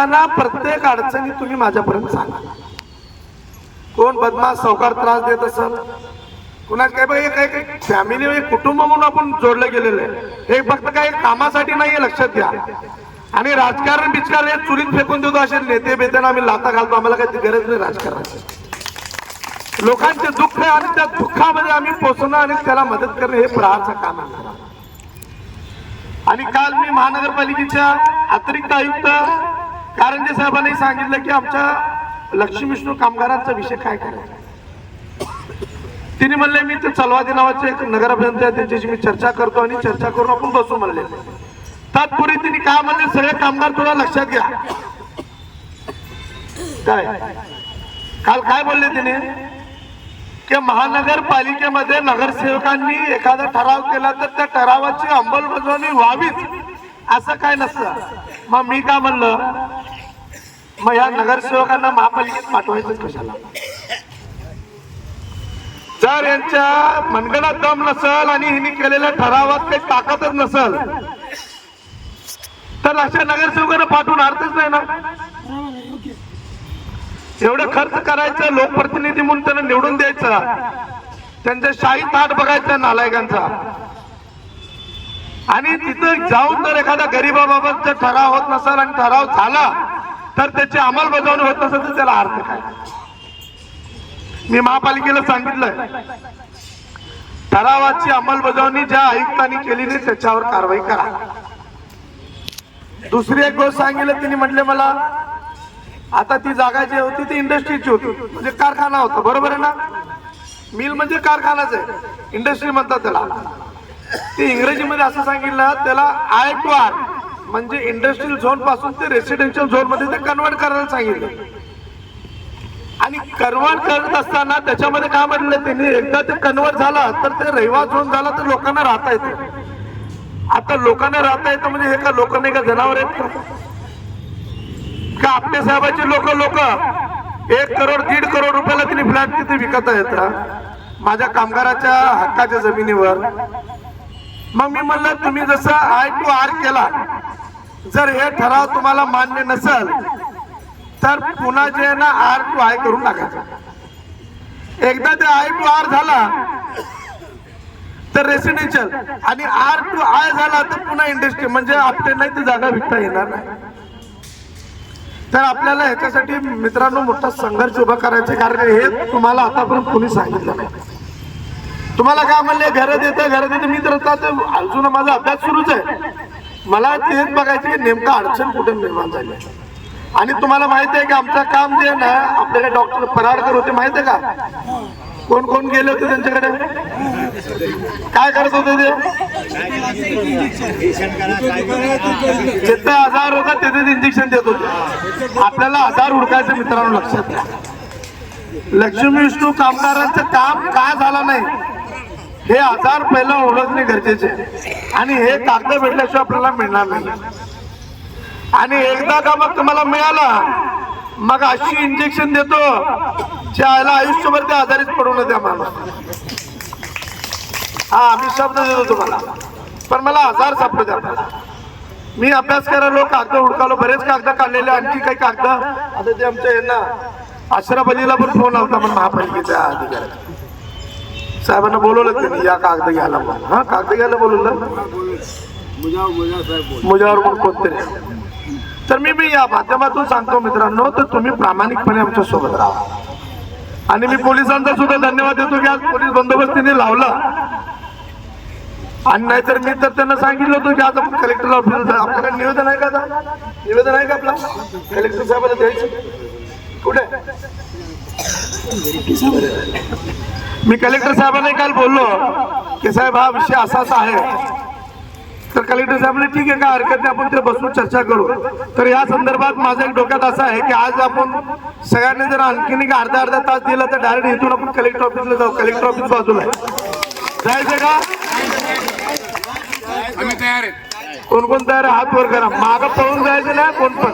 असताना प्रत्येक अडचणी तुम्ही माझ्यापर्यंत सांगा. कोण बदमाश सावकार त्रास देत असेल? कुणाच काय बघा काय काय फॅमिली कुटुंब म्हणून आपण जोडलं गेलेलं आहे. हे फक्त काही कामासाठी नाहीये लक्षात घ्या. आणि राजकारण बिचकारण हे चुलीत फेकून देतो असे नेते बेत्यांना आम्ही लाता घालतो आम्हाला काही गरज नाही राजकारणाची. लोकांचे दुःख आहे आणि त्या दुःखामध्ये आम्ही पोचणं आणि त्याला मदत करणं हे प्रहारचं काम आहे. आणि काल मी महानगरपालिकेच्या अतिरिक्त आयुक्त मोदी साहेबांनी सांगितलं की आमच्या लक्ष्मी विष्णू कामगारांचा विषय काय करायचा? तिने म्हणले मी ते चलवादी नावाचे एक नगर अभियंते आहे त्यांच्याशी मी चर्चा करतो आणि चर्चा करून आपण बसू म्हणले. तत्पूर्वी तिने काय म्हणले सगळे कामगार तुला लक्षात घ्या. काय? काल काय बोलले तिने? की महानगरपालिकेमध्ये नगरसेवकांनी एखादा ठराव केला तर त्या ठरावाची अंमलबजावणी व्हावीच असं काय नसतं. मग मी काय म्हणलं? मग या नगरसेवकांना महापालिकेत पाठवायचं कशाला? जर यांच्या मनगडात दम नसल आणि हिने केलेल्या ठरावात काही ताकदच नसल तर अशा नगरसेवकांना पाठवून अर्थच नाही ना. एवढं खर्च करायचं लोकप्रतिनिधी म्हणून त्यांना निवडून द्यायचं त्यांच्या शाही ताट बघायचा नालायकांचा. आणि तिथं जाऊन जर एखादा गरीबाबाबतचा ठराव होत नसेल आणि ठराव झाला तर त्याची अंमलबजावणी होत नसेल तर त्याला अर्थ काय? मी महापालिकेला सांगितलंय ठरावाची अंमलबजावणी ज्या आयुक्तांनी केली नाही त्याच्यावर कारवाई करा. दुसरी एक गोष्ट सांगितलं तिने म्हटले मला आता ती जागा जी होती ती इंडस्ट्रीची होती. म्हणजे कारखाना होता बरोबर आहे ना? मिल म्हणजे कारखानाच आहे. इंडस्ट्री म्हणतात त्याला. ते इंग्रजीमध्ये असं सांगितलं त्याला आय टू आर म्हणजे इंडस्ट्रियल झोनपासून ते रेसिडेन्शियल झोनमध्ये ते कन्वर्ट करायला सांगितलं. आणि कन्वर्ट करत असताना त्याच्यामध्ये काय म्हटलं त्यांनी? एकदा ते कन्वर्ट झाला तर ते रहिवास झोन झाला तर लोकांना राहता येतं. आता लोकांना राहता येतं म्हणजे हे का लोक नाही का जनावर आहेत? का? का आपल्या साहेबाचे लोक लोक? एक करोड दीड करोड रुपयाला तिने फ्लॅट तिथे विकत आहेत माझ्या कामगाराच्या हक्काच्या जमिनीवर. मग मी म्हणलं तुम्ही जसं आय टू आर केला जर हे ठराव तुम्हाला मान्य नसेल तर पुन्हा जे आहे ना आर टू आय करून टाकायचं. एकदा ते आय टू आर झाला तर रेसिडेन्शियल आणि आर टू आय झाला तर पुन्हा इंडस्ट्री म्हणजे आपले नाही ती जागा विकता येणार नाही. तर आपल्याला ह्याच्यासाठी मित्रांनो मोठा संघर्ष उभा करायचा कारण हे तुम्हाला आतापर्यंत कोणी सांगितलं नाही. तुम्हाला काय म्हणले घर देतं घर देते मी तर आता अजून माझा अभ्यास सुरूच आहे. मला तेच बघायचं की नेमकं अडचण कुठे निर्माण झाली आणि तुम्हाला माहिती आहे की आमचं काम जे आहे ना आपल्याकडे डॉक्टर फराडकर होते माहिती आहे का? कोण कोण गेले होते त्यांच्याकडे? काय करत होते ते? जिथं आजार होता तिथेच इंजेक्शन देत होते. आपल्याला आजार उडकायचं मित्रांनो लक्षात घ्या. लक्ष्मी विष्णू कामगारांचं काम का झालं नाही? हे आजार पहिला ओळखणे गरजेचे. आणि हे कागद भेटल्याशिवाय आपल्याला मिळणार नाही. आणि एकदा का मग तुम्हाला मिळाला मग अशी इंजेक्शन देतो ज्याला आयुष्यभर ते आजारीच पडू न त्या मला हा मी शब्द देतो तुम्हाला. पण मला आजार सापडू द्या. मला. मी अभ्यास करायलो कागद हुडकालो बरेच कागद काढलेले आणखी काही कागद. आता ते आमच्या यांना अशरफ अलीला पण फोन लावता पण महापालिकेच्या अधिकाऱ्याचा साहेबांना बोलवलं त्यांनी? या कागद घ्यायला म्हणून. हा कागद घ्यायला बोलवलं? मुजावर पण कोणतरी. तर मी मी या माध्यमातून सांगतो मित्रांनो तर तुम्ही प्रामाणिकपणे आमच्यासोबत राहा. आणि मी पोलिसांचा सुद्धा धन्यवाद देतो की आज पोलीस बंदोबस्तीने लावला. आणि नाहीतर मी तर त्यांना सांगितलं होतं की आज आपण कलेक्टर ऑफिस आपल्याकडे निवेदन आहे का आता? निवेदन आहे का आपला? कलेक्टर साहेबांना द्यायचं. मी कलेक्टर साहेबांना काल बोललो की साहेब हा विषय असा असा आहे. तर कलेक्टर साहेबांनी ठीक आहे का हरकत नाही आपण ते बसून चर्चा करू. तर या संदर्भात माझं एक डोक्यात असं आहे की आज आपण सगळ्यांनी जर आणखीन एक अर्धा अर्धा तास दिला तर डायरेक्ट इथून आपण कलेक्टर ऑफिसला जाऊ. कलेक्टर ऑफिस बाजूला जायचं का? आम्ही तयार आहे कोण कोण तयार आहे? हात वर करा. माग पळून जायचं ना कोण पण.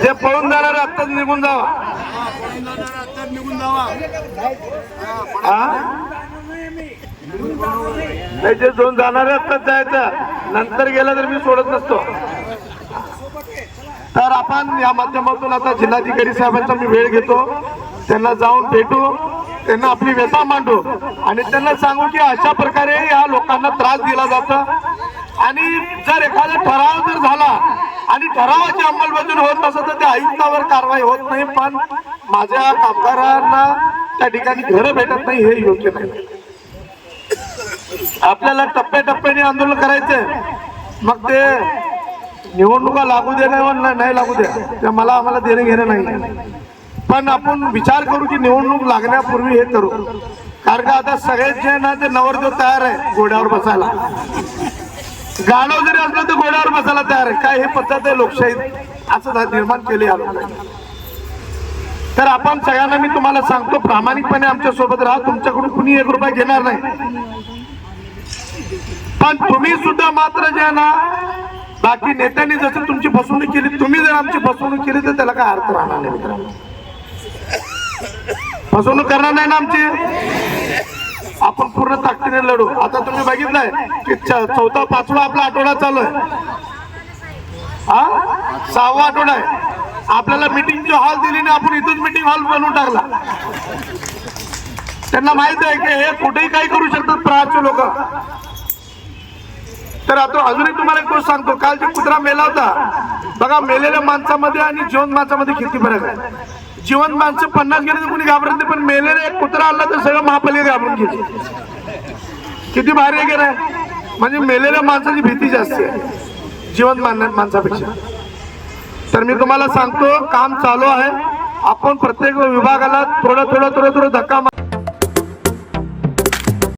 जे पळून जाणार आत्ताच निघून जावा. निघून जावा जे दोन जाणारे आत्ताच जायचं. नंतर गेला तर मी सोडत नसतो. तर आपण या माध्यमातून आता जिल्हाधिकारी साहेबांचा मी वेळ घेतो. त्यांना जाऊन भेटू. त्यांना आपली व्यथा मांडू. आणि त्यांना सांगू की अशा प्रकारे या लोकांना त्रास दिला जातो. आणि जर एखादा ठराव जर झाला आणि ठरावाची अंमलबजावणी होत नसेल तर त्या आयुक्तावर कारवाई होत नाही पण माझ्या कामगारांना त्या ठिकाणी घरं भेटत नाही हे योग्य नाही. आपल्याला टप्प्याटप्प्याने आंदोलन करायचंय. मग ते निवडणुका लागू दे नाही नाही लागू द्या ते मला आम्हाला देणं घेणं नाही. पण आपण विचार करू की निवडणूक लागण्यापूर्वी हे करू. कारण का आता सगळेच जे ना ते नवरदेव तयार आहे घोड्यावर बसायला. गाणं जरी असलं तर घोड्यावर बसायला तयार आहे. काय हे पद्धत आहे लोकशाहीत? असं निर्माण केले या तर आपण सगळ्यांना मी तुम्हाला सांगतो प्रामाणिकपणे आमच्यासोबत राहा. तुमच्याकडून कुणी एक रुपया घेणार नाही. पण तुम्ही सुद्धा मात्र जे ना बाकी नेत्यांनी जसं तुमची फसवणूक केली तुम्ही जर आमची फसवणूक केली तर त्याला काय अर्थ राहणार नाही मित्रांनो? फसवणूक करणार नाही ना आमची? आपण पूर्ण ताकदीने लढू. आता तुम्ही बघितलंय की चौथा पाचवा आपला आठवडा चालू आहे. हा? सहावा आठवडा आहे. आपल्याला मिटिंगची हॉल दिली ना आपण इथून मिटिंग हॉल बनवून टाकला. त्यांना माहीत आहे की हे कुठेही काही करू शकतात प्रहारचे लोक. तर आता अजूनही तुम्हाला एक गोष्ट सांगतो. काल जे कुत्रा मेला होता बघा मेलेल्या माणसामध्ये आणि जिवंत माणसामध्ये किती फरक आहे. जिवंत माणसं पन्नास गेले तर कोणी घाबरत नाही पण मेलेले एक कुत्रा आला तर सगळं महापालिका घाबरून घेते किती भारी आहे की म्हणजे मेलेल्या माणसाची भीती जास्त आहे जिवंत मान- माणसापेक्षा. तर मी तुम्हाला सांगतो काम चालू आहे. आपण प्रत्येक विभागाला थोडं थोडं थोडं थोडं धक्का